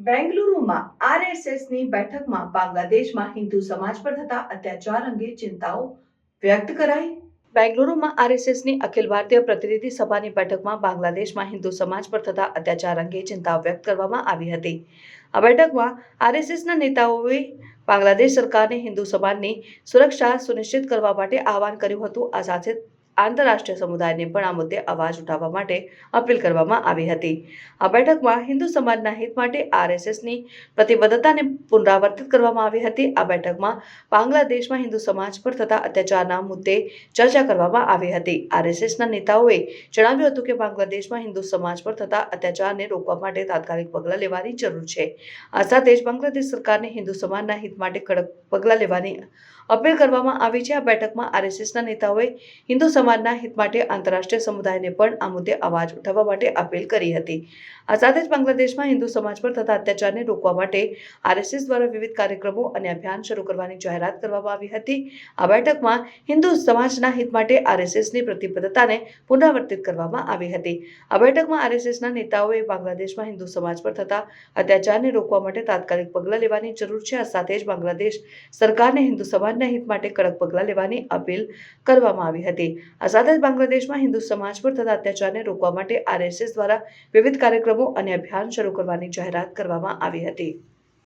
બેંગલુરુમાં આરએસએસની બેઠકમાં બાંગ્લાદેશમાં હિન્દુ સમાજ પર થતા અત્યાચાર અંગે ચિંતાઓ વ્યક્ત કરાઈ. બેંગલુરુમાં આરએસએસની અખિલ ભારતીય પ્રતિનિધિ સભાની બેઠકમાં બાંગ્લાદેશમાં હિન્દુ સમાજ પર થતા અત્યાચાર અંગે ચિંતાઓ વ્યક્ત કરવામાં આવી હતી. આ બેઠકમાં આરએસએસના નેતાઓએ બાંગ્લાદેશ સરકારને હિન્દુ સમાજની સુરક્ષા સુનિશ્ચિત કરવા માટે આહવાન કર્યું હતું. આ સાથે આંતરરાષ્ટ્રીય સમુદાયને પણ આ મુદ્દે અવાજ ઉઠાવવા માટે અપીલ કરવામાં આવી હતી. આ બેઠકમાં હિન્દુ સમાજના હિત માટે આરએસએસની પ્રતિબદ્ધતાને પુનરાવર્તિત કરવામાં આવી હતી. આ બેઠકમાં બાંગ્લાદેશમાં હિન્દુ સમાજ પર થતા અત્યાચારના મુદ્દે ચર્ચા કરવામાં આવી હતી. આરએસએસના નેતાઓએ જણાવ્યું હતું કે બાંગ્લાદેશમાં હિન્દુ સમાજ પર થતા અત્યાચારને રોકવા માટે તાત્કાલિક પગલાં લેવાની જરૂર છે. આ સાથે જ બાંગ્લાદેશ સરકારને હિન્દુ સમાજના હિત માટે કડક પગલાં લેવાની અપીલ કરવામાં આવી છે. આ બેઠકમાં આરએસએસના નેતાઓએ હિન્દુ સમાજના હિત માટે આંતરરાષ્ટ્રીય સમુદાયને પણ આ મુદ્દે અવાજ ઉઠાવવા માટે અપીલ કરી હતી. આ સાથે જ બાંગ્લાદેશમાં હિન્દુ સમાજ પર થતા અત્યાચારને રોકવા માટે આરએસએસ દ્વારા વિવિધ કાર્યક્રમો અને અભિયાન શરૂ કરવાની જાહેરાત કરવામાં આવી હતી. આ બેઠકમાં હિન્દુ સમાજના હિત માટે આરએસએસની પ્રતિબદ્ધતાને પુનરાવર્તિત કરવામાં આવી હતી. આ બેઠકમાં આરએસએસના નેતાઓએ બાંગ્લાદેશમાં હિન્દુ સમાજ પર થતા અત્યાચારને રોકવા માટે તાત્કાલિક પગલાં લેવાની જરૂર છે. આ સાથે જ બાંગ્લાદેશ સરકારને હિન્દુ સમાજના હિત માટે કડક પગલાં લેવાની અપીલ કરવામાં આવી હતી. આ સાથે જ બાંગ્લાદેશમાં હિન્દુ સમાજ પર થતા અત્યાચારને રોકવા માટે આરએસએસ દ્વારા વિવિધ કાર્યક્રમો અને અભિયાન શરૂ કરવાની જાહેરાત કરવામાં આવી હતી.